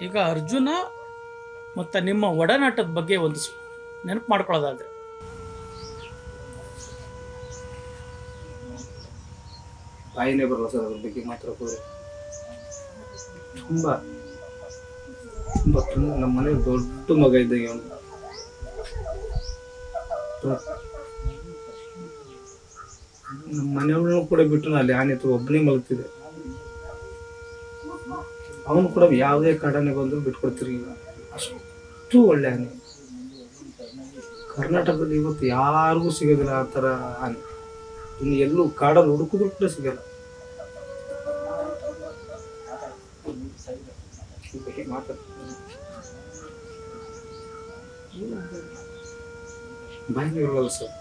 ಈಗ ಅರ್ಜುನ ಮತ್ತು ನಿಮ್ಮ ಒಡನಾಟದ ಬಗ್ಗೆ ಒಂದು ನೆನಪು ಮಾಡ್ಕೊಳ್ಳೋದಾದರೆ. ಬಾಯಿನೇ ಬರಲ್ಲ ಸರ್ ಅದ್ರ ಬಗ್ಗೆ ಮಾತ್ರ ತುಂಬ ತುಂಬ ತುಂಬ, ನಮ್ಮ ಮನೆ ದೊಡ್ಡ ಮಗ ಇದ್ದಂಗೆ ಅವನು. ನಮ್ಮ ಮನೆಯವ್ರನ್ನೂ ಕೂಡ ಬಿಟ್ಟು ಅಲ್ಲಿ ಆನೆ ಒಬ್ಬನೇ ಮಲಗ್ತಿದ್ದೆ ಅವನು ಕೂಡ ಯಾವುದೇ ಕಾಡನೆ ಬಂದರೂ ಬಿಟ್ಕೊಡ್ತಿರ್ಲಿಲ್ಲ. ಅಷ್ಟು ಒಳ್ಳೆ ಆನೆ. ಕರ್ನಾಟಕದಲ್ಲಿ ಇವತ್ತು ಯಾರಿಗೂ ಸಿಗೋದಿಲ್ಲ ಆ ಥರ ಆನೆ. ಇನ್ನು ಎಲ್ಲೂ ಕಾಡಲ್ಲಿ ಹುಡುಕಿದ್ರು ಕೂಡ ಸಿಗಲ್ಲ. ಇರಲ್ಲ ಸರ್.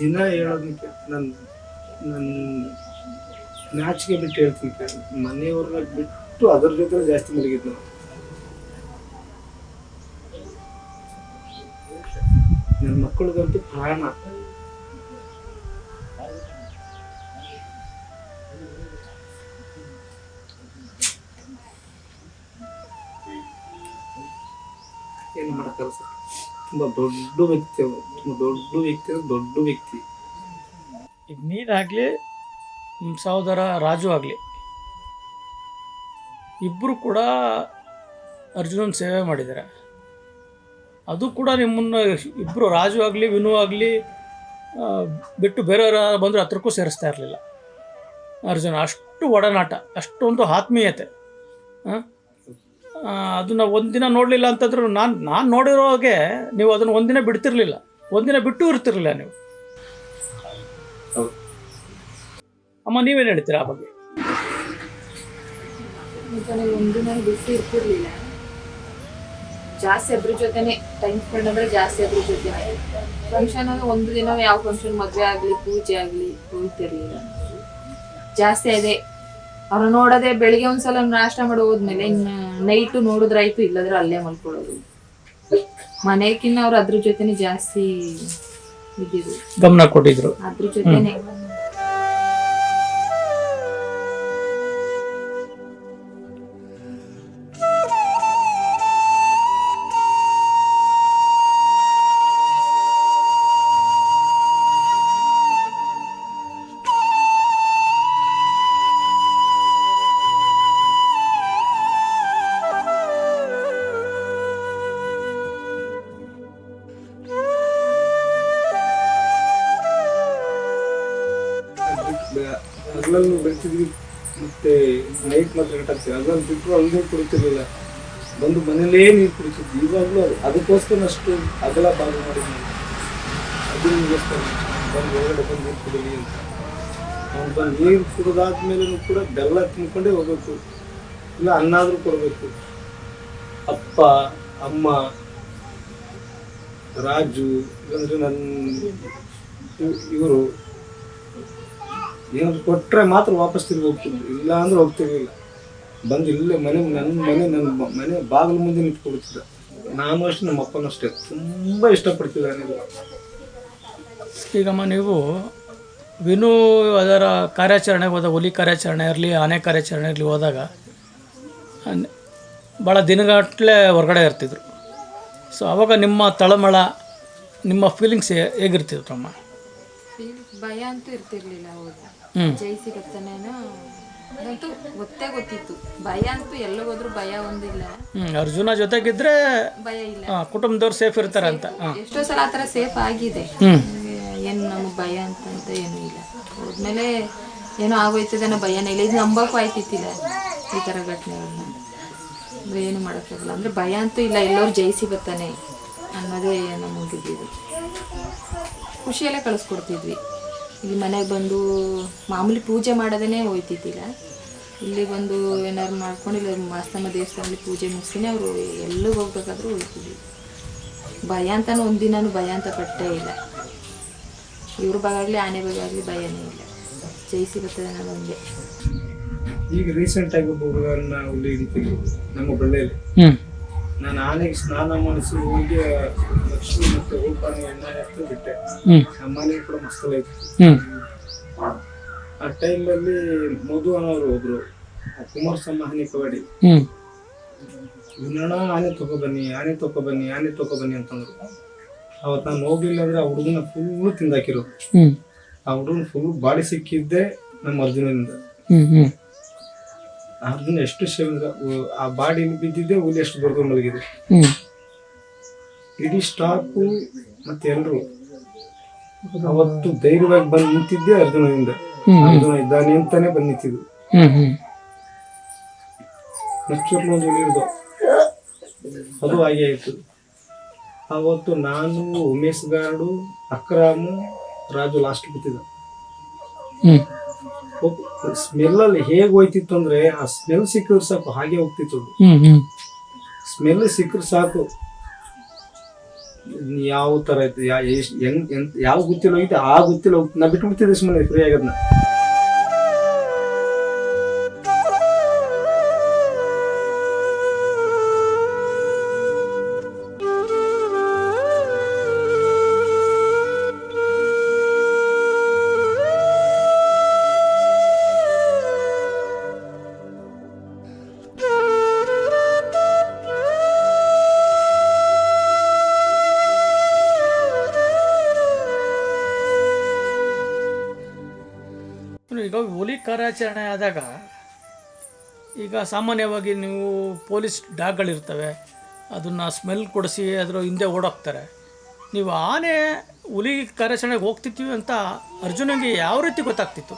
ದಿನ ಹೇಳೋದಕ್ಕೆ ನನ್ನ ನನ್ನ ಮ್ಯಾಚ್ಗೆ ಬಿಟ್ಟು ಹೇಳ್ತೀನಿ ಸರ್ ಮನೆಯವ್ರನ್ನ ಬಿಟ್ಟು ಅದ್ರ ಜೊತೆ ಜಾಸ್ತಿ ಮಲಗಿದ್ದು ನಾನು. ನನ್ನ ಮಕ್ಕಳಿಗಂತೂ ಪ್ರಾಣ. ಏನು ಮಾಡೋಕ್ಕಲ್ಲ ಸರ್? ತುಂಬ ದೊಡ್ಡ ವ್ಯಕ್ತಿ ಅವರು. ತುಂಬ ದೊಡ್ಡ ವ್ಯಕ್ತಿ ದೊಡ್ಡ ವ್ಯಕ್ತಿ. ಈಗ ನೀನಾಗಲಿ ಸಹೋದರ ರಾಜು ಆಗಲಿ ಇಬ್ಬರು ಕೂಡ ಅರ್ಜುನನ ಸೇವೆ ಮಾಡಿದ್ದಾರೆ. ಅದು ಕೂಡ ನಿಮ್ಮನ್ನು ಇಬ್ಬರು ರಾಜು ಆಗಲಿ, ವಿನು ಆಗಲಿ ಬಿಟ್ಟು ಬೇರೆಯವರ ಬಂದರೆ ಹತ್ರಕ್ಕೂ ಸೇರಿಸ್ತಾ ಇರಲಿಲ್ಲ. ಅರ್ಜುನ, ಅಷ್ಟು ಒಡನಾಟ, ಅಷ್ಟೊಂದು ಆತ್ಮೀಯತೆ. ಅದನ್ನ ಒಂದಿನ ನೋಡಲಿಲ್ಲ ಅಂತಂದ್ರೂ ನಾನು ನಾನು ನೋಡಿರೋ ಹಾಗೆ ನೀವು ಅದನ್ನು ಒಂದಿನ ಬಿಡ್ತಿರ್ಲಿಲ್ಲ. ಒಂದಿನ ಬಿಟ್ಟು ಇರ್ತಿರ್ಲಿಲ್ಲ ನೀವು ಹೌದು ಅಮ್ಮ ನೀವೇನು ಹೇಳ್ತೀರಾ ಆ ಬಗ್ಗೆ? ಒಂದು ನಾನು ಇರ್ತಿರ್ಲಿಲ್ಲ. ಜಾಸ್ತಿ ಅದ್ರ ಜೊತೆನೆ ಟೈಮ್ ಸ್ಪೆಂಡ್ ಅಂದ್ರೆ ಜಾಸ್ತಿ ಅದ್ರ ಜೊತೆನೆ. ಫಂಕ್ಷನ್ ಅಂದ್ರೆ ಒಂದು ದಿನ ಯಾವ ಫಂಕ್ಷನ್ ಮದ್ವೆ ಆಗ್ಲಿ ಪೂಜೆ ಆಗ್ಲಿ ಹೋಗ್ತಿರ್ಲಿಲ್ಲ ಜಾಸ್ತಿ ಅದೇ ಅವ್ರು ನೋಡೋದೇ ಬೆಳಿಗ್ಗೆ ಒಂದ್ಸಲ ನಾಷ್ಟ ಮಾಡಿ ಹೋದ್ಮೇಲೆ ಇನ್ನು ನೈಟು ನೋಡಿದ್ರಾಯ್ತು ಇಲ್ಲದ್ರೆ ಅಲ್ಲೇ ಮಲ್ಕೊಳ್ಳೋದು. ಮನೆಗಿನ್ನ ಅವ್ರು ಅದ್ರ ಜೊತೆನೆ ಜಾಸ್ತಿ ಇದ್ದಿದ್ರು. ಗಮನ ಕೊಟ್ಟಿದ್ರು. ಅದ್ರ ಜೊತೆನೆ. ಹಗಲಲ್ಲೂ ಮತ್ತು ನೈಟ್ ಮಾತ್ರ ಕಟ್ಟಾಗ್ತೀವಿ ಅಲ್ಲ ಬಿಟ್ಟರು ಅಲ್ಲಿ ಕುಡಿತಿರ್ಲಿಲ್ಲ. ಬಂದು ಮನೇಲೇ ನೀರು ಕುಡಿತಿದ್ವಿ. ಇವಾಗಲೂ ಅದು ಅದಕ್ಕೋಸ್ಕರ ಅಷ್ಟು ಅಗಲ ಭಾಗ ಮಾಡಿದ್ವಿ. ಅದಕ್ಕೋಸ್ಕರ ಬಂದು ಹೊರಗಡೆ ಬಂದು ನೀರು ಕುಡೀಲಿ ಅಂತ. ಅವ್ನು ಬಂದು ನೀರು ಕುಡಿದಾದ್ಮೇಲೆ ಕೂಡ ಬೆಲ್ಲ ತಿನ್ಕೊಂಡೇ ಹೋಗ್ಬೇಕು. ಇಲ್ಲ ಅನ್ನಾದರೂ ಕೊಡಬೇಕು. ಅಪ್ಪ, ಅಮ್ಮ, ರಾಜು, ಇಲ್ಲಾಂದ್ರೆ ನನ್ನ ಇವರು ಏನಾದ್ರು ಕೊಟ್ಟರೆ ಮಾತ್ರ ವಾಪಸ್ ತಿರುಗಿ ಹೋಗ್ತಿದ್ರು ಇಲ್ಲ ಅಂದ್ರೆ ಹೋಗ್ತಿರ್ಲಿಲ್ಲ ಬಂದು ಇಲ್ಲೇ ಮನೆ ನನ್ನ ಮನೆ ನನ್ನ ಮ- ಮನೆ ಬಾಗಿಲು ಮುಂದೆ ನಿಂತ್ಕೊಳ್ತಿದ್ದ. ನಾನು ಅಷ್ಟೇ ನಮ್ಮ ಅಪ್ಪನೂ ಅಷ್ಟೇ. ತುಂಬ ಇಷ್ಟಪಡ್ತಿದ್ದೆ ನನಗೆ ಈಗಮ್ಮ ನೀವು ವಿನು ಅದರ ಕಾರ್ಯಾಚರಣೆಗೆ ಹೋದಾಗ ಹುಲಿ ಕಾರ್ಯಾಚರಣೆ ಇರಲಿ ಆನೆ ಕಾರ್ಯಾಚರಣೆ ಇರಲಿ ಹೋದಾಗ ಭಾಳ ದಿನಗಟ್ಟಲೆ ಹೊರಗಡೆ ಇರ್ತಿದ್ರು. ಸೊ ಅವಾಗ ನಿಮ್ಮ ತಳಮಳ ನಿಮ್ಮ ಫೀಲಿಂಗ್ಸ್ ಹೇಗಿರ್ತಿದ್ರಮ್ಮ ಭಯ ಅಂತೂ ಇರ್ತಿರ್ಲಿಲ್ಲ ಹೌದು ಹ್ಞೂ ಜಯಿಸಿ ಬರ್ತಾನೇನೋ ಅದಂತೂ ಗೊತ್ತೇ ಗೊತ್ತಿತ್ತು. ಭಯ ಅಂತೂ ಎಲ್ಲೋಗೋದ್ರೂ ಭಯ ಒಂದಿಲ್ಲ. ಅರ್ಜುನ ಜೊತೆಗಿದ್ರೆ ಭಯ ಇಲ್ಲ. ಕುಟುಂಬದವ್ರು ಸೇಫ್ ಇರ್ತಾರೆ ಅಂತ. ಎಷ್ಟೋ ಸಲ ಆ ಥರ ಸೇಫ್ ಆಗಿದೆ. ಏನು ನಮಗೆ ಭಯ ಅಂತ ಅಂತ ಏನೂ ಇಲ್ಲ. ಹೋದ್ಮೇಲೆ ಏನೋ ಆಗೋಯ್ತದೆ ಅನ್ನೋ ಭಯನೇ ಇಲ್ಲ. ಇದು ನಂಬಕ್ಕೂ ಆಯ್ತಿತ್ತಿಲ್ಲ ಈ ಥರ ಘಟನೆಗಳನ್ನ ಅಂದ್ರೆ ಏನು ಮಾಡೋಕ್ಕಾಗಲ್ಲ. ಅಂದರೆ ಭಯ ಅಂತೂ ಇಲ್ಲ. ಎಲ್ಲರೂ ಜಯಿಸಿ ಬರ್ತಾನೆ ಅನ್ನೋದೇ ನಮಗಿದ್ದಿದ್ದು. ಖುಷಿಯಲ್ಲೇ ಕಳಿಸ್ಕೊಡ್ತಿದ್ವಿ. ಇಲ್ಲಿ ಮನೆಗೆ ಬಂದು ಮಾಮೂಲಿ ಪೂಜೆ ಮಾಡೋದೇ ಹೋಯ್ತಿದ್ದಿಲ್ಲ. ಇಲ್ಲಿ ಬಂದು ಏನಾದ್ರು ಮಾಡ್ಕೊಂಡು ಇಲ್ಲಿ ಮಾಸ್ತಮ್ಮ ದೇವಸ್ಥಾನದಲ್ಲಿ ಪೂಜೆ ಮುಗಿಸಿನೇ ಅವರು ಎಲ್ಲಿಗೆ ಹೋಗ್ಬೇಕಾದ್ರೂ ಹೋಗ್ತಿದ್ವಿ. ಭಯ ಅಂತಲೂ ಒಂದಿನೂ ಭಯ ಅಂತ ಪಟ್ಟೇ ಇಲ್ಲ. ಇವ್ರ ಬಾಗಾಗಲಿ ಆನೆ ಬಾಗಾಗಲಿ ಭಯನೇ ಇಲ್ಲ. ಜೈ ಬರ್ತದೆ ನಾನು ಹಂಗೆ. ಈಗ ರೀಸೆಂಟ್ ಆಗಿ ಒಬ್ಬ ಹುಡುಗರನ್ನ ಹುಲಿ ಹಿಡಿತೀವಿ ನಮ್ಮ ಬಳ್ಳಿಯಲ್ಲಿ. ಹ್ಞೂ ನಾನು ಆನೆಗೆ ಸ್ನಾನ ಮಾಡಿಸಿ ಹೋಗಿ ಲಕ್ಷ್ಮಿ ಮತ್ತೆ ರೂಪಾನಿ ಎಣ್ಣೆ ಹಾಕಿ ಬಿಟ್ಟೆ. ನಮ್ಮ ಮನೆಗೆ ಕೂಡ ಮಸ್ತಲ ಇತ್ತು ಆ ಟೈಮಲ್ಲಿ ಮಧು ಅನ್ನೋರು ಆ ಕುಮಾರಸ್ವಾಮಿ ಹನಿ ಕಬಡ್ಡಿ. ಇನ್ನೋಣ ಆನೆ ತಗೊಬನ್ನಿ ಆನೆ ತಗೊಬನ್ನಿ ಆನೆ ತಗೊಬನ್ನಿ ಅಂತಂದ್ರು. ಅವತ್ತು ನಾನು ಹೋಗ್ಲಿಲ್ಲ ಅಂದ್ರೆ ಆ ಹುಡುಗನ ಫುಲ್ ತಿಂದಾಕಿರೋ ಆ ಹುಡುಗನ ಫುಲ್ ಬಾಡಿ ಸಿಕ್ಕಿದ್ದೆ ನಮ್ಮ ಅರ್ಜುನನಿಂದ ಹ್ಞೂ ಎಷ್ಟು ಶೇವಿಂಗ್ ಆ ಬಾಡಿ ಬಿದ್ದಿದ್ದೆ ಹುಲಿ ಎಷ್ಟು ಬರ್ದು ಮಲಗಿದೆ. ಇಡೀ ಸ್ಟಾಫು ಮತ್ತೆ ಎಲ್ಲರೂ ಅವತ್ತು ಧೈರ್ಯವಾಗಿ ಬಂದು ನಿಂತಿದ್ದೆ ಅರ್ಜುನನಿಂದ. ಅರ್ಜುನ ಇದ್ದಾನೆ ಅಂತಾನೆ ಬಂದು ನಿಂತಿದ್ದು. ಒಂದು ಇಳಿದು ಅದು ಹಾಗೆ ಆಯ್ತು. ಅವತ್ತು ನಾನು ಉಮೇಶ್ ಗಾರ್ಡು ಅಕ್ರಾಮು ರಾಜು ಲಾಸ್ಟ್ ಬಿತ್ತಿದ್ದ ಹ್ಞೂ ಸ್ಮೆಲ್ಲಲ್ಲಿ ಹೇಗೆ ಹೋಯ್ತಿತ್ತು ಅಂದ್ರೆ ಆ ಸ್ಮೆಲ್ ಸಿಕ್ಕಿದ್ರೆ ಸಾಕು ಹಾಗೆ ಹೋಗ್ತಿತ್ತು. ಸ್ಮೆಲ್ ಸಿಕ್ಕರೆ ಸಾಕು. ಯಾವ ತರ ಇತ್ತು ಯಾವ ಗುತ್ತಿಲ್ಲ ಹೋಗಿತ್ತು ಆ ಗುತ್ತಿಲ್ಲ ಹೋಗ್ತಿ ನಾ ಬಿಟ್ಬಿಡ್ತಿದ್ದೆ ಸುಮ್ಮನೆ ಫ್ರೀ ಆಗದ್ನ ಕಾರ್ಯಾಚರಣೆ ಆದಾಗ ಈಗ ಸಾಮಾನ್ಯವಾಗಿ ನೀವು ಪೊಲೀಸ್ ಡಾಗ್ಗಳಿರ್ತವೆ ಅದನ್ನು ಸ್ಮೆಲ್ ಕೊಡಿಸಿ ಅದರ ಹಿಂದೆ ಓಡೋಗ್ತಾರೆ. ನೀವು ಆನೆ ಹುಲಿ ಕಾರ್ಯಾಚರಣೆಗೆ ಹೋಗ್ತಿರ್ತೀವಿ ಅಂತ ಅರ್ಜುನಿಗೆ ಯಾವ ರೀತಿ ಗೊತ್ತಾಗ್ತಿತ್ತು?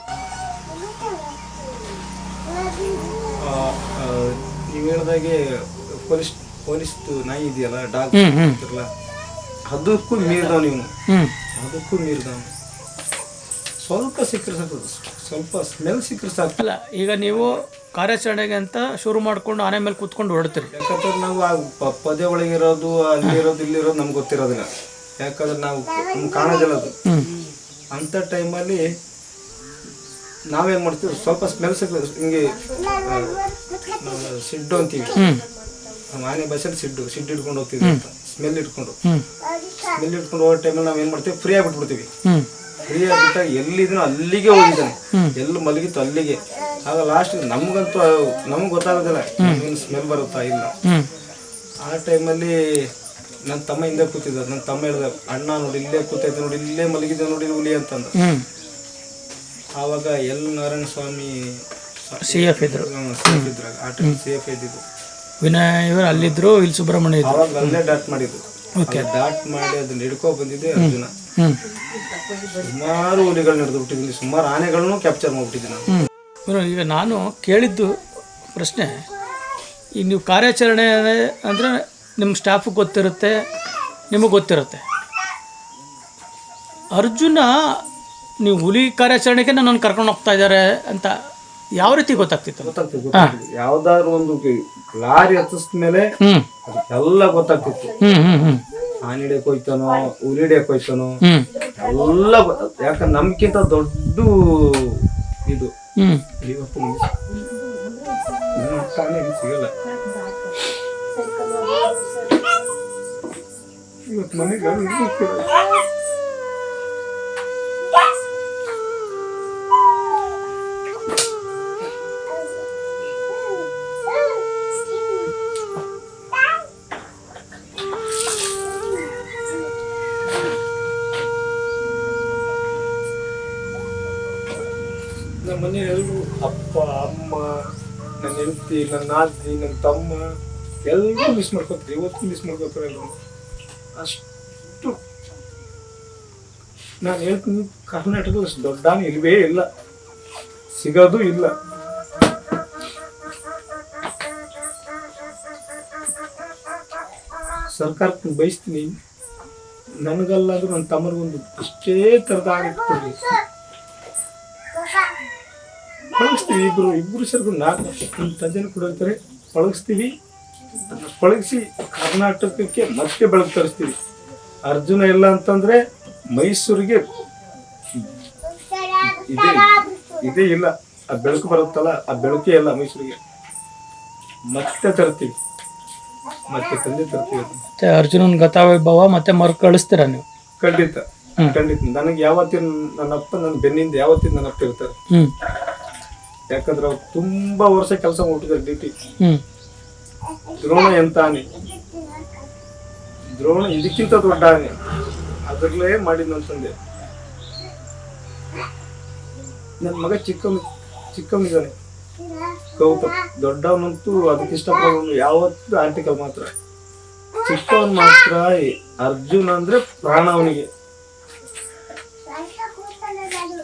ನೀವು ಹೇಳಿದಾಗೆ ಪೊಲೀಸ್ ಪೊಲೀಸ್ ನಾಯಿ ಇದೆಯಲ್ಲ ಡಾಗ್ ಅದಕ್ಕೂ ಮೀರಿದವ್ ನೀವು ಅದಕ್ಕೂ ಮೀರಿದವ್ ಸ್ವಲ್ಪ ಸಿಕ್ಕರೆ ಸಾಕು. ಸ್ವಲ್ಪ ಸ್ಮೆಲ್ ಸಿಕ್ಕರೆ ಸಾಕು. ಅಲ್ಲ ಈಗ ನೀವು ಕಾರ್ಯಾಚರಣೆಗೆ ಅಂತ ಶುರು ಮಾಡ್ಕೊಂಡು ಆನೆ ಮೇಲೆ ಕೂತ್ಕೊಂಡು ಹೊರಡ್ತೀರಿ. ಯಾಕಂದ್ರೆ ನಾವು ಆ ಪ- ಪೊದೆ ಒಳಗಿರೋದು ಅಲ್ಲಿರೋದು ಇಲ್ಲಿರೋದು ನಮ್ಗೆ ಗೊತ್ತಿರೋದಿಲ್ಲ. ಯಾಕಂದ್ರೆ ನಾವು ನಮ್ಗೆ ಕಾಣೋದಿಲ್ಲ ಅದು. ಅಂತ ಅಂಥ ಟೈಮಲ್ಲಿ ನಾವೇನು ಮಾಡ್ತೀವಿ ಸ್ವಲ್ಪ ಸ್ಮೆಲ್ ಸಿಕ್ಕಲ್ಲ ಹಿಂಗೆ ಆ, ನಾವು ಸಿಡ್ಡು ಅಂತೀವಿ. ನಮ್ಮ ಆನೆ ಬಸ್ಸಲ್ಲಿ ಸಿಡ್ಡು ಸಿಡ್ಡು ಇಟ್ಕೊಂಡು ಹೋಗ್ತೀವಿ ಅಂತ. ಸ್ಮೆಲ್ ಇಟ್ಕೊಂಡು ಹ್ಞೂ ಸ್ಮೆಲ್ ಇಟ್ಕೊಂಡು ಹೋಗೋ ಟೈಮಲ್ಲಿ ನಾವು ಏನು ಮಾಡ್ತೀವಿ ಫ್ರೀ ಆಗಿಬಿಟ್ಬಿಡ್ತೀವಿ ಹ್ಞೂ ಫ್ರೀ ಆಗಿಬಿಟ್ಟಾಗ ಎಲ್ಲಿದ್ರು ಅಲ್ಲಿಗೆ ಹೋಗಿದ್ದಾನೆ. ಎಲ್ಲಿ ಮಲಗಿತ್ತು ಅಲ್ಲಿಗೆ. ಆಗ ಲಾಸ್ಟ್ ನಮ್ಗಂತೂ ನಮ್ಗೆ ಗೊತ್ತಾಗೋದಿಲ್ಲ. ಏನು ಸ್ಮೆಲ್ ಬರುತ್ತಾ ಇಲ್ಲ. ಆ ಟೈಮಲ್ಲಿ ನನ್ನ ತಮ್ಮ ಹಿಂದೆ ಕೂತಿದ್ದ ನನ್ನ ತಮ್ಮ ಹೇಳ್ದ ಅಣ್ಣ ನೋಡಿ ಇಲ್ಲೇ ಕೂತೈತೆ ನೋಡಿ ಇಲ್ಲೇ ಮಲಗಿದ್ದೆ ನೋಡಿ ಹುಲಿ ಅಂತಂದ. ಆವಾಗ L Narayana Swamy C F ಇದ್ರು. ಇದ್ರಾಗ ಆ ಟೈಮ್ ಸೇಫ್ ಇದ್ದಿದ್ದು. ವಿನಯ್ ಇವರು ಅಲ್ಲಿದ್ರು ಇಲ್ಲಿ ಸುಬ್ರಹ್ಮಣ್ಯ ಅವಾಗ ಅಲ್ಲೇ ಡಾಟ್ ಮಾಡಿದ್ದು. ಡಾಟ್ ಮಾಡಿ ಅದನ್ನ ಹಿಡ್ಕೊ ಬಂದಿದ್ದೆ ಅರ್ಜುನ. ಸುಮಾರು ಹುಲಿಗಳನ್ನ ಹಿಡಿದು ಬಿಟ್ಟಿದ್ದೀನಿ. ಸುಮಾರು ಆನೆಗಳನ್ನು ಕ್ಯಾಪ್ಚರ್ ಮಾಡ್ಬಿಟ್ಟಿದ್ದೀನಿ ನಾನು. ಹ್ಞೂ ಈಗ ನಾನು ಕೇಳಿದ್ದು ಪ್ರಶ್ನೆ ಈಗ ನೀವು ಕಾರ್ಯಾಚರಣೆ ಅಂದರೆ ನಿಮ್ಮ ಸ್ಟಾಫ್ ಗೊತ್ತಿರುತ್ತೆ ನಿಮಗೆ ಗೊತ್ತಿರುತ್ತೆ. ಅರ್ಜುನ ನೀವು ಹುಲಿ ಕಾರ್ಯಾಚರಣೆಗೆ ನನ್ನನ್ನು ಕರ್ಕೊಂಡು ಹೋಗ್ತಾ ಇದ್ದಾರೆ ಅಂತ ಯಾವ ರೀತಿ ಗೊತ್ತಾಗ್ತಿತ್ತು? ಗೊತ್ತಾಗ್ತಿತ್ತು ಗೊತ್ತಾಗ್ತಿತ್ತು. ಯಾವ್ದಾದ್ರು ಒಂದು ಲಾರಿ ಹತ್ತಿಸಿದ ಮೇಲೆ ಎಲ್ಲ ಗೊತ್ತಾಗ್ತಿತ್ತು. ಹ್ಞೂ ಹ್ಞೂ ಹ್ಞೂ ಆನೆ ಹಿಡಿಯಕ್ ಹೋಯ್ತಾನೋ ಹುಲಿ ಹಿಡಿಯಕ್ ಹೋಯ್ತಾನೋ ಎಲ್ಲ ಯಾಕಂದ್ರೆ ನಮ್ಗಿಂತ ದೊಡ್ಡ ಇದು. ಇವತ್ತು ನಿಮ್ಗೆ ನಿಮ್ಮ ಇಲ್ಲಿ ಸಿಗಲ್ಲ. ಇವತ್ತು ಮನೆಗೆ ಹೆಂಡತಿ ನನ್ನ ಅಜ್ಜಿ ನನ್ನ ತಮ್ಮ, ಎಲ್ಲರೂ ಮಿಸ್ ಮಾಡ್ಕೊತಾರೆ, ಇವತ್ತು ಮಿಸ್ ಮಾಡ್ಕೊತಾರೆ ಎಲ್ಲರೂ. ಅಷ್ಟು ನಾನು ಹೇಳ್ತೀನಿ, ಕರ್ನಾಟಕದಲ್ಲಿ ಅಷ್ಟು ದೊಡ್ಡ ಇಲ್ವೇ ಇಲ್ಲ. ಸಿಗೋದು ಇಲ್ಲ. ಸರ್ಕಾರಕ್ಕೆ ಬಯಸ್ತೀನಿ, ನನಗಲ್ಲಾದ್ರೂ ನನ್ನ ತಮ್ಮರಿಗೊಂದು ಇಷ್ಟೇ ಥರದ ಕೊಡ್ರಿ ಪಳಗಿಸ್ತೀವಿ ಇಬ್ಬರು ಇಬ್ರು ಸೇರ್ಕೊಂಡು ನಾಲ್ಕು ನಮ್ಮ ತಂದೆನೂ ಕೂಡ ಅಂತಾರೆ ಪಳಗಿಸ್ತೀವಿ. ಪಳಗಿಸಿ ಕರ್ನಾಟಕಕ್ಕೆ ಮತ್ತೆ ಬೆಳಕು ತರಿಸ್ತೀವಿ. ಅರ್ಜುನ ಇಲ್ಲ ಅಂತಂದ್ರೆ ಮೈಸೂರಿಗೆ ಇದೇ ಇದೇ ಇಲ್ಲ. ಆ ಬೆಳಕು ಬರುತ್ತಲ್ಲ ಆ ಬೆಳಕೇ ಇಲ್ಲ ಮೈಸೂರಿಗೆ. ಮತ್ತೆ ತರ್ತೀವಿ. ಮತ್ತೆ ತಂದೆ ತರ್ತೀವಿ. ಮತ್ತೆ ಅರ್ಜುನನ ಗತಾವೈಭವ ಮತ್ತೆ ಮರು ಕಳಿಸ್ತೀರ ನೀವು? ಖಂಡಿತ ಖಂಡಿತ. ನನಗೆ ಯಾವತ್ತಿನ ನನ್ನ ಅಪ್ಪ ನನ್ನ ಬೆನ್ನಿಂದ ಯಾವತ್ತಿನ ನನ್ನ ಅಪ್ಪ ಇರ್ತಾರೆ. ಯಾಕಂದ್ರೆ ಅವ್ರು ತುಂಬಾ ವರ್ಷ ಕೆಲಸ ಮುಟ್ಟಿದ್ರು ಡ್ಯೂಟಿ ಹ್ಮ್. ದ್ರೋಣ ಎಂತ ಆನೆ ದ್ರೋಣ ಇದಕ್ಕಿಂತ ದೊಡ್ಡ ಆನೆ ಅದ್ರಲ್ಲೇ ಮಾಡಿದ್ ನನ್ನ ಮಗ ಚಿಕ್ಕ ಚಿಕ್ಕಮ್ಮಿದ್ದಾನೆ ಗೌತಮ್. ದೊಡ್ಡವನಂತೂ ಅದಕ್ಕೆ ಇಷ್ಟಪಡೋನು ಯಾವತ್ತೂ ಆರ್ಟಿಕಲ್ ಮಾತ್ರ. ಚಿಕ್ಕವನ್ ಮಾತ್ರ ಅರ್ಜುನ್ ಅಂದ್ರೆ ಪ್ರಾಣ ಅವನಿಗೆ.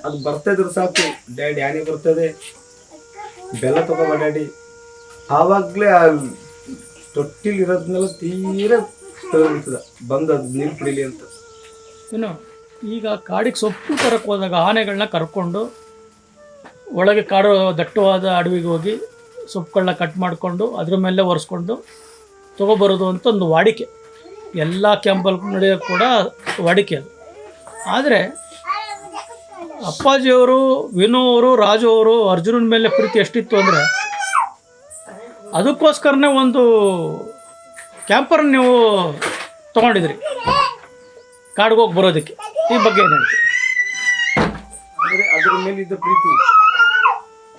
ಅದು ಬರ್ತಾ ಇದ್ರೆ ಸಾಕು. ಡ್ಯಾಡಿ ಆನೆ ಬರ್ತದೆ. ಬೆಲ್ಲ ತಗೋಬ ಆವಾಗಲೇ ಆ ತೊಟ್ಟಿಲಿ ಇರೋದ್ನೆಲ್ಲ ತೀರ ತಗೊಂತದ ಬಂದು ನೀರು ಕುಡಿಲಿ ಅಂತ. ಏನು, ಈಗ ಕಾಡಿಗೆ ಸೊಪ್ಪು ತರಕ್ಕೆ ಹೋದಾಗ ಆನೆಗಳನ್ನ ಕರ್ಕೊಂಡು ಒಳಗೆ ಕಾಡು ದಟ್ಟವಾದ ಅಡವಿಗೆ ಹೋಗಿ ಸೊಪ್ಪುಗಳನ್ನ ಕಟ್ ಮಾಡಿಕೊಂಡು ಅದ್ರ ಮೇಲೆ ಒರೆಸ್ಕೊಂಡು ತೊಗೊಬರೋದು ಅಂತ ಒಂದು ವಾಡಿಕೆ. ಎಲ್ಲ ಕ್ಯಾಂಪಲ್ಲಿ ನಡೆಯೋದು ಕೂಡ ವಾಡಿಕೆ ಅದು. ಆದರೆ ಅಪ್ಪಾಜಿಯವರು ವಿನು ಅವರು ರಾಜು ಅವರು ಅರ್ಜುನನ ಮೇಲೆ ಪ್ರೀತಿ ಎಷ್ಟಿತ್ತು ಅಂದರೆ, ಅದಕ್ಕೋಸ್ಕರನೇ ಒಂದು ಕ್ಯಾಂಪರ್ ನೀವು ತೊಗೊಂಡಿದ್ರಿ. ಕಾಡಿಗೆ ಹೋಗಿ ಬರೋದಕ್ಕೆ. ಈ ಬಗ್ಗೆ ಏನು ಅಂದ್ರೆ ಮೇಲಿದ್ದ ಪ್ರೀತಿ,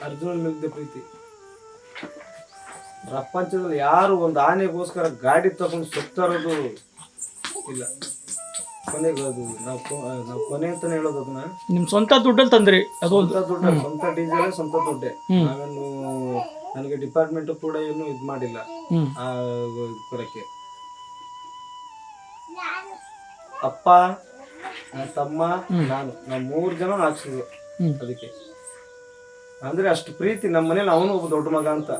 ಅರ್ಜುನನ ಮೇಲಿದ್ದ ಪ್ರೀತಿ. ಪ್ರಪಂಚದಲ್ಲಿ ಯಾರು ಒಂದು ಆನೆಗೋಸ್ಕರ ಗಾಡಿ ತಗೊಂಡು ಸುತ್ತರೋದು ಇಲ್ಲ. ಕೊನೆಗೆ ಅದು ನಾವು ಕೊ- ನಾವು ಕೊನೆ ಅಂತಾನೆ ಹೇಳೋದು ಅದನ್ನ. ನಿಮ್ಮ ಸ್ವಂತ ದುಡ್ಡಲ್ಲಿ ತಂದ್ರಿ ಅದು ಸ್ವಂತ ದುಡ್ಡು ಸ್ವಂತ ಡೀಸೆಲ್ ಸ್ವಂತ ದುಡ್ಡೆ. ನಾವೇನು ನನಗೆ ಡಿಪಾರ್ಟ್ಮೆಂಟ್ ಕೂಡ ಏನು ಇದು ಮಾಡಿಲ್ಲ. ಆ ಕೊರಕ್ಕೆ ಅಪ್ಪ ನನ್ನ ತಮ್ಮ ನಾನು. ನಾವು ಮೂರು ಜನ ಹಾಕ್ಸಿದ್ವಿ ಹ್ಮ್. ಅದಕ್ಕೆ. ಅಂದ್ರೆ ಅಷ್ಟು ಪ್ರೀತಿ ನಮ್ಮ ಮನೇಲಿ ಅವನು ಒಬ್ಬ ದೊಡ್ಡ ಮಗ ಅಂತ.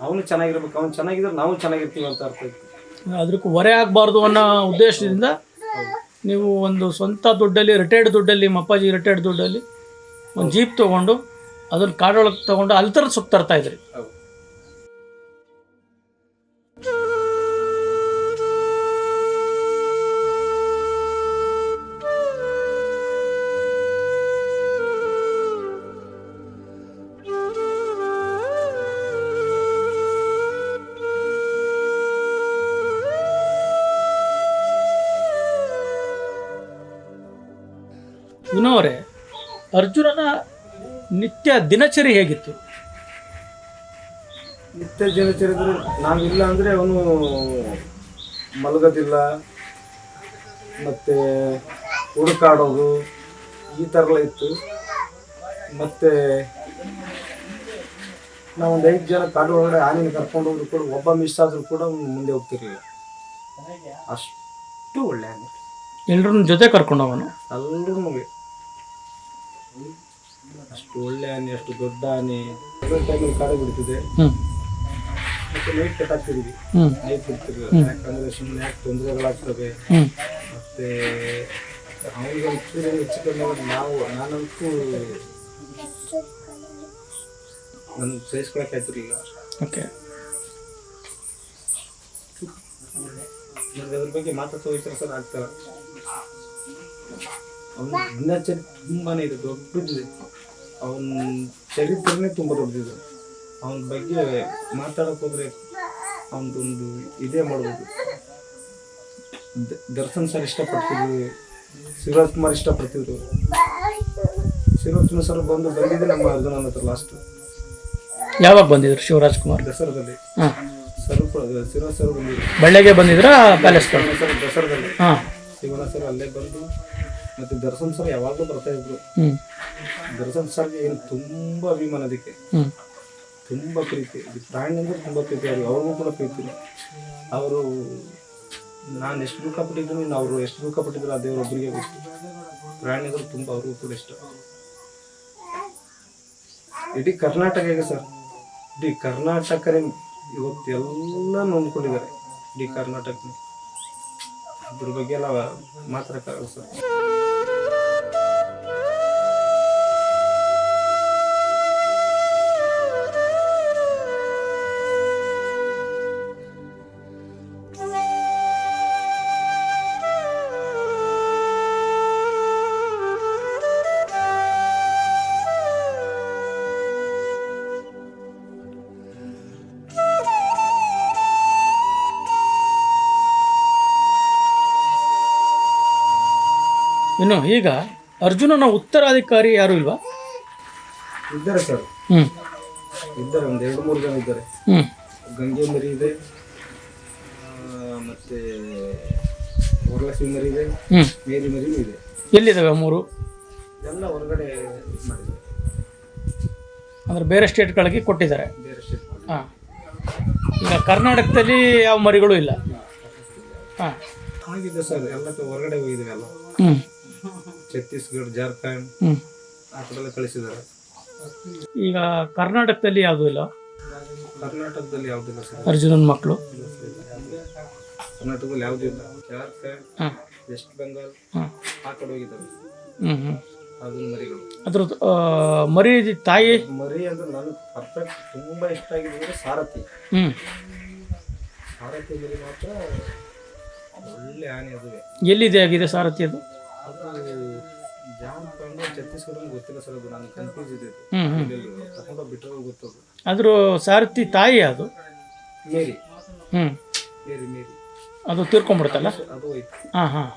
ಅವನು ಚೆನ್ನಾಗಿರ್ಬೇಕು ಅವ್ನು ಚೆನ್ನಾಗಿದ್ರೆ ನಾವು ಚೆನ್ನಾಗಿರ್ತೀವಿ ಅಂತ ಅರ್ಥ ಇತ್ತು ಅದಕ್ಕೆ ಹೊರೆ ಆಗಬಾರ್ದು ಅನ್ನೋ ಉದ್ದೇಶದಿಂದ ನೀವು ಒಂದು ಸ್ವಂತ ದುಡ್ಡಲ್ಲಿ ರಿಟೈರ್ಡ್ ದುಡ್ಡಲ್ಲಿ ಅಪ್ಪಾಜಿ ರಿಟೈರ್ಡ್ ದುಡ್ಡಲ್ಲಿ ಒಂದು ಜೀಪ್ ತೊಗೊಂಡು, ಅದನ್ನು ಕಾಡೊಳಗೆ ತೊಗೊಂಡು ಅಲ್ಲಿ ಥರ ಸುತ್ತ ತರ್ತಾ ನಿತ್ಯ ದಿನಚರಿ ಹೇಗಿತ್ತು? ನಿತ್ಯ ದಿನಚರಿದ್ರೆ ನಾವಿಲ್ಲ ಅಂದ್ರೆ ಅವನು ಮಲಗೋದಿಲ್ಲ ಮತ್ತೆ ಹುಡುಕಾಡೋದು ಈ ಥರ ಎಲ್ಲ ಇತ್ತು. ಮತ್ತೆ ನಾವೊಂದು ಐದು ಜನ ಕಾಡು ಒಳಗಡೆ ಆನೆ ಕರ್ಕೊಂಡು ಹೋದ್ರು ಕೂಡ ಒಬ್ಬ ಮಿಸ್ ಆದ್ರೂ ಕೂಡ ಮುಂದೆ ಹೋಗ್ತಿರ್ಲಿಲ್ಲ. ಅಷ್ಟು ಒಳ್ಳೆ ಆನೆ. ಎಲ್ಲರನ್ನ ಜೊತೆ ಕರ್ಕೊಂಡು ಹೋಗೋಣ ಎಲ್ಲರೂ ಅಷ್ಟು ಒಳ್ಳೆ ಆನೆ ಅಷ್ಟು ದೊಡ್ಡ ಆನೆ. ಟೈಮಲ್ಲಿ ಕಾಡು ಬಿಡ್ತಿದೆ. ಮತ್ತೆ ನೈಟ್ ಕಟ್ ಹಾಕ್ತಿದೀವಿ ನೈಟ್ ಯಾಕಂದ್ರೆ ಸುಮ್ಮನೆ ಯಾಕೆ ತೊಂದರೆಗಳಾಗ್ತವೆ? ಮತ್ತೆ ಅವನಿಗೆ ಎಕ್ಸ್ಪೀರಿಯನ್ಸ್ ಹೆಚ್ಚು ಕಮ್ಮಿ ಆದ್ರೆ ನಾವು ನಾನಂತೂ ನನ್ನ ಸಹಿಸ್ಕೊಳಕ್ ಆಯ್ತಿರ್ಲಿಲ್ಲ ಓಕೆ ನನಗೆ ಅದ್ರ ಬಗ್ಗೆ ಮಾತಾಡ್ತಾ ಹೋಗ್ತಾರೆ ಸರ್ ಆಗ್ತಾರ ಅವನು ದಿನಚರಿ ತುಂಬಾನೇ ಇದೆ ದೊಡ್ಡದಿದೆ. ಅವನ ಚರಿತ್ರನೇ ತುಂಬ ದೊಡ್ಡದಿದೆ. ಅವನ ಬಗ್ಗೆ ಮಾತಾಡಕ್ ಹೋದ್ರೆ ಅವನದೊಂದು ಇದೇ ಮಾಡ್ಬೋದು. ದರ್ಶನ್ ಸರ್ ಇಷ್ಟಪಡ್ತಿದ್ರು ಶಿವರಾಜ್ ಕುಮಾರ್ ಇಷ್ಟಪಡ್ತಿದ್ರು. ಶಿವರಾಜ್ ಕುಮಾರ್ ಸರ್ ಬಂದು ಬಂದಿದ್ದೆ ನಮ್ಮ ಅರ್ಜುನ ಹತ್ರ ಲಾಸ್ಟ್ ಯಾವಾಗ ಬಂದಿದ್ರು ಶಿವರಾಜ್ ಕುಮಾರ್? ದಸರಾದಲ್ಲಿ. ಸರ್ ಶಿವರಾಜ್ ಸರ್ ಬಂದಿದ್ರು. ಬಳ್ಳಿಗೆ ಬಂದಿದ್ರಾ ಪ್ಯಾಲೇಸ್ ಸರ್ ದಸರಾದಲ್ಲಿ. ಹಾಂ. ಶಿವಣ್ಣ ಸರ್ ಅಲ್ಲೇ ಬಂದು ಮತ್ತೆ ದರ್ಶನ್ ಸರ್ ಯಾವಾಗಲೂ ಬರ್ತಾ ಇದ್ರು. ದರ್ಶನ್ ಸರ್ ಏನು ತುಂಬಾ ಅಭಿಮಾನ ಅದಕ್ಕೆ. ತುಂಬಾ ಪ್ರೀತಿ. ಪ್ರಾಣಿ ಅಂದ್ರೆ ತುಂಬಾ ಪ್ರೀತಿ. ಅವ್ರಿಗೆ ಅವ್ರಿಗೂ ಕೂಡ ಪ್ರೀತಿ. ಅವರು ನಾನು ಎಷ್ಟು ದುಃಖ ಪಟ್ಟಿದ್ರು ಇನ್ನು ಅವರು ಎಷ್ಟು ದುಃಖ ಪಟ್ಟಿದ್ರು ಆ ದೇವರೊಬ್ಬರಿಗೆ ಗೊತ್ತು. ಪ್ರಾಣಿಗಳು ತುಂಬಾ ಅವ್ರಿಗೂ ಕೂಡ ಇಷ್ಟ. ಇಡೀ ಕರ್ನಾಟಕ ಹೇಗೆ ಸರ್ ಇಡೀ ಕರ್ನಾಟಕರೇ ಇವತ್ತು ಎಲ್ಲ ನೊಂದ್ಕೊಂಡಿದ್ದಾರೆ. ಇಡೀ ಕರ್ನಾಟಕ. ಅದ್ರ ಬಗ್ಗೆ ಎಲ್ಲ ಮಾತಾಡಕ್ಕಾಗಲ್ಲ ಸರ್ ಇನ್ನು ಈಗ ಅರ್ಜುನನ ಉತ್ತರಾಧಿಕಾರಿ ಯಾರು ಇಲ್ವಾ? ಇದ್ದಾರೆ ಸರ್. ಹ್ಞೂ ಇದ್ದಾರೆ ಒಂದು ಎರಡು ಮೂರು ಜನ ಇದ್ದಾರೆ. ಹ್ಞೂ ಗಂಗೆ ಮರಿ ಇದೆ ಮತ್ತೆ ವರಲಕ್ಷ್ಮಿ ಮರಿ ಇದೆ ಹ್ಞೂ ಮೇರಿ ಮರಿನೂ ಇದೆ. ಎಲ್ಲಿದ್ದಾವೆ ಮೂರು? ಎಲ್ಲ ಹೊರಗಡೆ ಮಾಡಿದ್ದಾರೆ. ಅಂದರೆ ಬೇರೆ ಸ್ಟೇಟ್ಗಳಿಗೆ ಕೊಟ್ಟಿದ್ದಾರೆ. ಬೇರೆ ಸ್ಟೇಟ್ ಹಾಂ. ಈಗ ಕರ್ನಾಟಕದಲ್ಲಿ ಯಾವ ಮರಿಗಳು ಇಲ್ಲ. ಹಾಂ. ಆಗಿದೆ ಸರ್ ಎಲ್ಲ ಹೊರಗಡೆ ಹೋಗಿದ್ದೀವಿ ಎಲ್ಲ. ಹ್ಞೂ ಛತ್ತೀಸ್ಗಢ ಜಾರ್ಖಂಡ್ ಹ್ಞೂ ಆ ಕಡೆ ಎಲ್ಲ ಕಳಿಸಿದ್ದಾರೆ. ಈಗ ಕರ್ನಾಟಕದಲ್ಲಿ ಯಾವುದೂ ಇಲ್ಲ? ಕರ್ನಾಟಕದಲ್ಲಿ ಯಾವುದಿಲ್ಲ ಸರ್? ಅರ್ಜುನನ ಮಕ್ಕಳು ಕರ್ನಾಟಕದಲ್ಲಿ ಯಾವುದೂ ಇಲ್ಲ. ಜಾರ್ಖಂಡ್ ಹಾಂ. ವೆಸ್ಟ್ ಬೆಂಗಾಲ್ ಹಾಂ. ಆ ಕಡೆ ಹೋಗಿದ್ದಾರೆ. ಹ್ಞೂ ಹ್ಞೂ ಅದನ್ನ ಮರಿಗಳು. ಅದ್ರದ್ದು ಆ, ಮರಿ ತಾಯಿ? ಮರಿ ಅಂದ್ರೆ ನನಗೆ ಪರ್ಫೆಕ್ಟ್ ತುಂಬಾ ಇಷ್ಟ ಆಗಿದೆ ಅಂದ್ರೆ ಸಾರಥಿ. ಹ್ಞೂ ಸಾರಥಿ ಮರಿ ಮಾತ್ರ ಒಳ್ಳೆ ಆನೆ ಅದು ಎಲ್ಲಿದೆ ಆಗಿದೆ ಸಾರಥಿ ಅದು? ಛತ್ತೀಸ್ಗಢ ಗೊತ್ತಿಲ್ಲ ಸರ್ ಅದು. ನನಗೆ ಕನ್ಫ್ಯೂಸ್ ಇದೆ ಅದು. ಹ್ಞೂ ಹ್ಞೂ ಬಿಟ್ಟರೆ ಗೊತ್ತದು ಅದ್ರ ಸಾರಥಿ ತಾಯಿ ಅದು? ಮೇರಿ. ಹ್ಞೂ ಮೇರಿ ಮೇರಿ. ಅದು ತೀರ್ಕೊಂಡ್ಬಿಡುತ್ತಲ್ಲ ಅದು ಹಾಂ ಹಾಂ